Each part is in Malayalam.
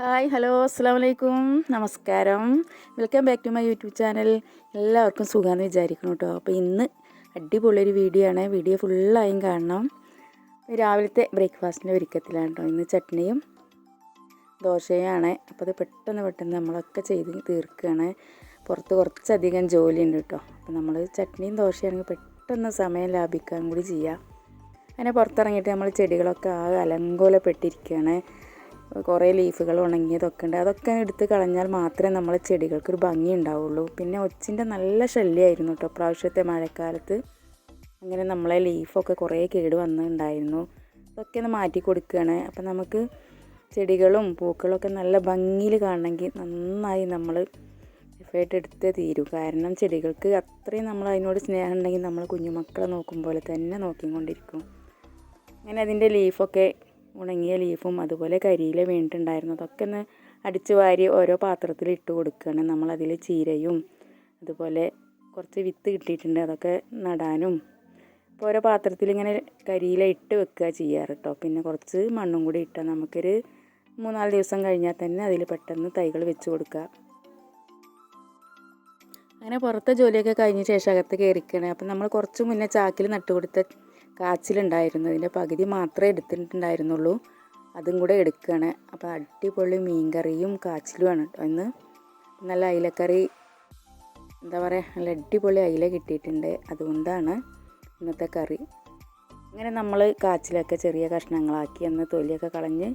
ഹായ് ഹലോ അസ്സാം വലൈക്കും നമസ്കാരം. Welcome back to my YouTube channel. എല്ലാവർക്കും സുഖമാണെന്ന് വിചാരിക്കണം കേട്ടോ അപ്പോൾ ഇന്ന് അടിപൊളിയൊരു വീഡിയോ ആണ്. വീഡിയോ ഫുള്ളായും കാണണം. രാവിലത്തെ ബ്രേക്ക്ഫാസ്റ്റിന്റെ ഒരുക്കത്തിലാണ് കേട്ടോ ഇന്ന് ചട്നിയും ദോശയാണ് അപ്പോൾ അത് പെട്ടെന്ന് പെട്ടെന്ന് നമ്മളൊക്കെ ചെയ്ത് തീർക്കുകയാണ് പുറത്ത് കുറച്ചധികം ജോലിയുണ്ട് കേട്ടോ അപ്പോൾ നമ്മൾ ചട്നിയും ദോശയാണെങ്കിൽ പെട്ടെന്ന് സമയം ലാഭിക്കാൻ കൂടി ചെയ്യാം. അങ്ങനെ പുറത്തിറങ്ങിയിട്ട് നമ്മൾ ചെടികളൊക്കെ ആകെ അലങ്കോലപ്പെട്ടിരിക്കുകയാണ് കുറേ ലീഫുകൾ ഉണങ്ങിയതൊക്കെ ഉണ്ട്. അതൊക്കെ എടുത്ത് കളഞ്ഞാൽ മാത്രമേ നമ്മളെ ചെടികൾക്കൊരു ഭംഗി ഉണ്ടാവുള്ളൂ. പിന്നെ ഒച്ചിന്റെ നല്ല ശല്യമായിരുന്നു കേട്ടോ പ്രാവശ്യത്തെ മഴക്കാലത്ത്. അങ്ങനെ നമ്മളെ ലീഫൊക്കെ കുറേ കേട് വന്നിട്ടുണ്ടായിരുന്നു. അതൊക്കെ ഒന്ന് മാറ്റി കൊടുക്കുകയാണ്. അപ്പം നമുക്ക് ചെടികളും പൂക്കളൊക്കെ നല്ല ഭംഗിയിൽ കാണണമെങ്കിൽ നന്നായി നമ്മൾ എഫേർട്ട് എടുത്തേ തീരൂ. കാരണം ചെടികൾക്ക് അത്രയും നമ്മൾ അതിനോട് സ്നേഹം ഉണ്ടെങ്കിൽ നമ്മൾ കുഞ്ഞുമക്കളെ നോക്കും പോലെ തന്നെ നോക്കിക്കൊണ്ടിരിക്കും. അങ്ങനെ അതിന്റെ ലീഫൊക്കെ ഉണങ്ങിയ ലീഫും അതുപോലെ കരിയില വീണിട്ടുണ്ടായിരുന്നു. അതൊക്കെ ഒന്ന് അടിച്ചു വാരി ഓരോ പാത്രത്തിൽ ഇട്ട് കൊടുക്കുകയാണ്. നമ്മളതിൽ ചീരയും അതുപോലെ കുറച്ച് വിത്ത് കിട്ടിയിട്ടുണ്ട്. അതൊക്കെ നടാനും അപ്പോൾ ഓരോ പാത്രത്തിൽ ഇങ്ങനെ കരിയില ഇട്ട് വെക്കുക ചെയ്യാറ് കേട്ടോ പിന്നെ കുറച്ച് മണ്ണും കൂടി ഇട്ടാൽ നമുക്കൊരു മൂന്നാൽ ദിവസം കഴിഞ്ഞാൽ തന്നെ അതിൽ പെട്ടെന്ന് തൈകൾ വെച്ച് കൊടുക്കുക. അങ്ങനെ പുറത്തെ ജോലിയൊക്കെ കഴിഞ്ഞ ശേഷം അകത്ത് കയറിക്കണേ. അപ്പം നമ്മൾ കുറച്ച് മുന്നേ ചാക്കിൽ നട്ടു കൊടുത്ത കാച്ചിലുണ്ടായിരുന്നു. അതിന്റെ പകുതി മാത്രമേ എടുത്തിട്ടുണ്ടായിരുന്നുള്ളൂ. അതും കൂടെ എടുക്കുകയാണ്. അപ്പോൾ അടിപൊളി മീൻകറിയും കാച്ചിലുമാണ് കേട്ടോ ഇന്ന്. നല്ല അയിലക്കറി എന്താ പറയുക നല്ല അടിപൊളി അയില കിട്ടിയിട്ടുണ്ട്. അതുകൊണ്ടാണ് ഇന്നത്തെ കറി. അങ്ങനെ നമ്മൾ കാച്ചിലൊക്കെ ചെറിയ കഷ്ണങ്ങളാക്കി അന്ന് തൊലിയൊക്കെ കളഞ്ഞ്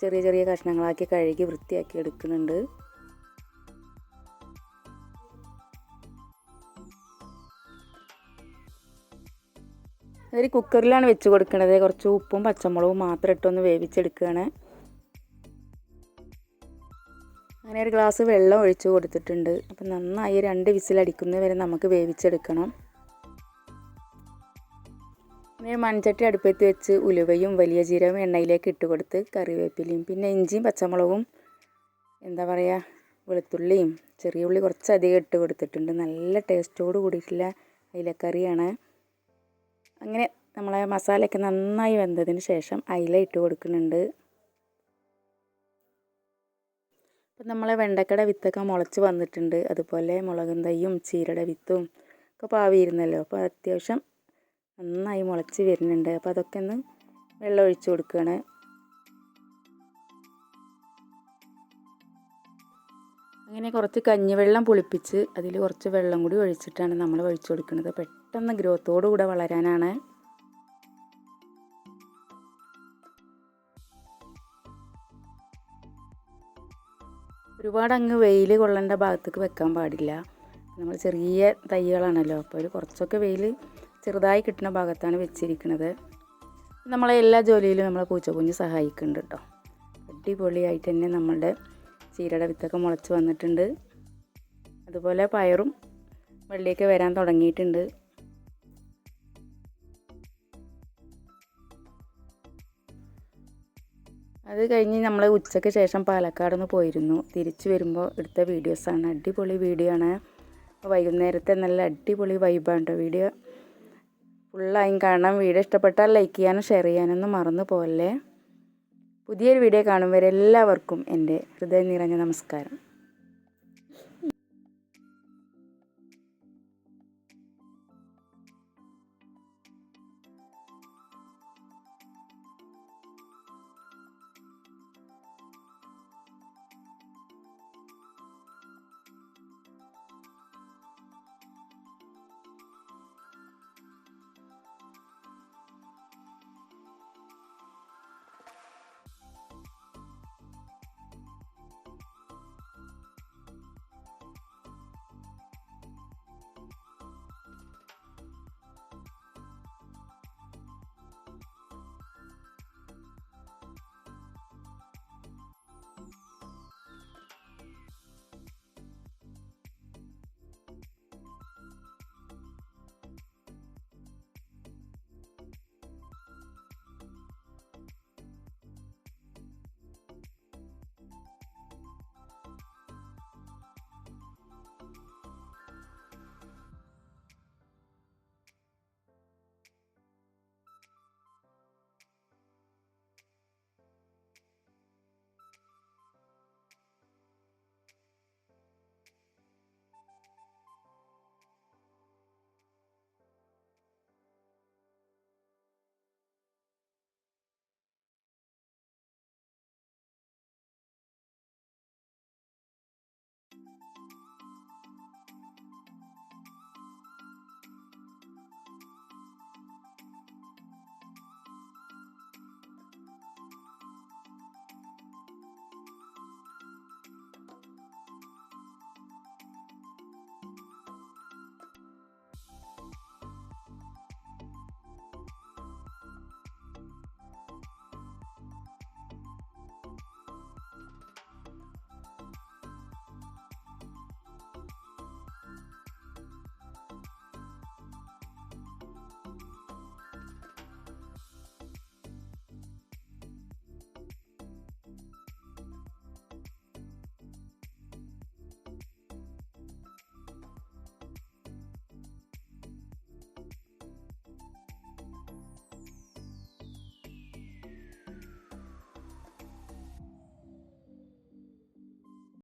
ചെറിയ ചെറിയ കഷ്ണങ്ങളാക്കി കഴുകി വൃത്തിയാക്കി എടുക്കുന്നുണ്ട്. അതൊരു കുക്കറിലാണ് വെച്ച് കൊടുക്കുന്നത് കുറച്ച് ഉപ്പും പച്ചമുളകും മാത്രം ഇട്ടൊന്ന് വേവിച്ചെടുക്കുകയാണ്. അങ്ങനെ ഒരു ഗ്ലാസ് വെള്ളം ഒഴിച്ച് കൊടുത്തിട്ടുണ്ട്. അപ്പം നന്നായി രണ്ട് വിസിലടിക്കുന്നത് വരെ നമുക്ക് വേവിച്ചെടുക്കണം. പിന്നെ മൺചട്ടി അടുപ്പത്ത് വെച്ച് ഉലുവയും വലിയ ജീരകവും എണ്ണയിലേക്ക് ഇട്ട് കൊടുത്ത് കറിവേപ്പിലയും പിന്നെ ഇഞ്ചിയും പച്ചമുളകും എന്താ പറയുക വെളുത്തുള്ളിയും ചെറിയ ഉള്ളി കുറച്ചധികം ഇട്ട് കൊടുത്തിട്ടുണ്ട്. നല്ല ടേസ്റ്റോട് കൂടിയിട്ടുള്ള അയിലക്കറിയാണ്. അങ്ങനെ നമ്മളെ മസാലയൊക്കെ നന്നായി വെന്തതിന് ശേഷം അയില ഇട്ട് കൊടുക്കുന്നുണ്ട്. അപ്പം നമ്മളെ വെണ്ടക്കട വിത്തൊക്കെ മുളച്ച് വന്നിട്ടുണ്ട്. അതുപോലെ മുളകും തൈയും ചീരയുടെ വിത്തും ഒക്കെ പാവിയിരുന്നല്ലോ. അപ്പോൾ അത്യാവശ്യം നന്നായി മുളച്ച് വരുന്നുണ്ട്. അപ്പോൾ അതൊക്കെ ഒന്ന് വെള്ളം ഒഴിച്ചു കൊടുക്കുകയാണ്. അങ്ങനെ കുറച്ച് കഞ്ഞിവെള്ളം പുളിപ്പിച്ച് അതിൽ കുറച്ച് വെള്ളം കൂടി ഒഴിച്ചിട്ടാണ് നമ്മൾ ഒഴിച്ചു കൊടുക്കുന്നത്. പെട്ടെന്ന് ഗ്രോത്തോടു കൂടെ വളരാനാണ്. ഒരുപാട് അങ്ങ് വെയിൽ കൊള്ളേണ്ട ഭാഗത്തേക്ക് വെക്കാൻ പാടില്ല. നമ്മൾ ചെറിയ തൈകളാണല്ലോ അപ്പോൾ ഒരു കുറച്ചൊക്കെ വെയിൽ ചെറുതായി കിട്ടുന്ന ഭാഗത്താണ് വെച്ചിരിക്കുന്നത്. നമ്മളെ എല്ലാ ജോലിയിലും നമ്മളെ പൂച്ചക്കുഞ്ഞ് സഹായിക്കുന്നുണ്ട് കേട്ടോ. അടിപൊളിയായിട്ട് തന്നെ നമ്മളുടെ ചീരയുടെ വിത്തൊക്കെ മുളച്ച് വന്നിട്ടുണ്ട്. അതുപോലെ പയറും വെള്ളിയൊക്കെ വരാൻ തുടങ്ങിയിട്ടുണ്ട്. അത് കഴിഞ്ഞ് നമ്മൾ ഉച്ചയ്ക്ക് ശേഷം പാലക്കാട് നിന്ന് പോയിരുന്നു. തിരിച്ചു വരുമ്പോൾ എടുത്ത വീഡിയോസാണ്. അടിപൊളി വീഡിയോ ആണ്. വൈകുന്നേരത്തെ നല്ല അടിപൊളി വൈബാണ് വീഡിയോ. ഫുള്ളായും കാണാം. വീഡിയോ ഇഷ്ടപ്പെട്ടാൽ ലൈക്ക് ചെയ്യാനും ഷെയർ ചെയ്യാനൊന്നും മറന്നു പോകല്ലേ പുതിയൊരു വീഡിയോ കാണും വരെ എല്ലാവർക്കും എന്റെ ഹൃദയം നിറഞ്ഞ നമസ്കാരം.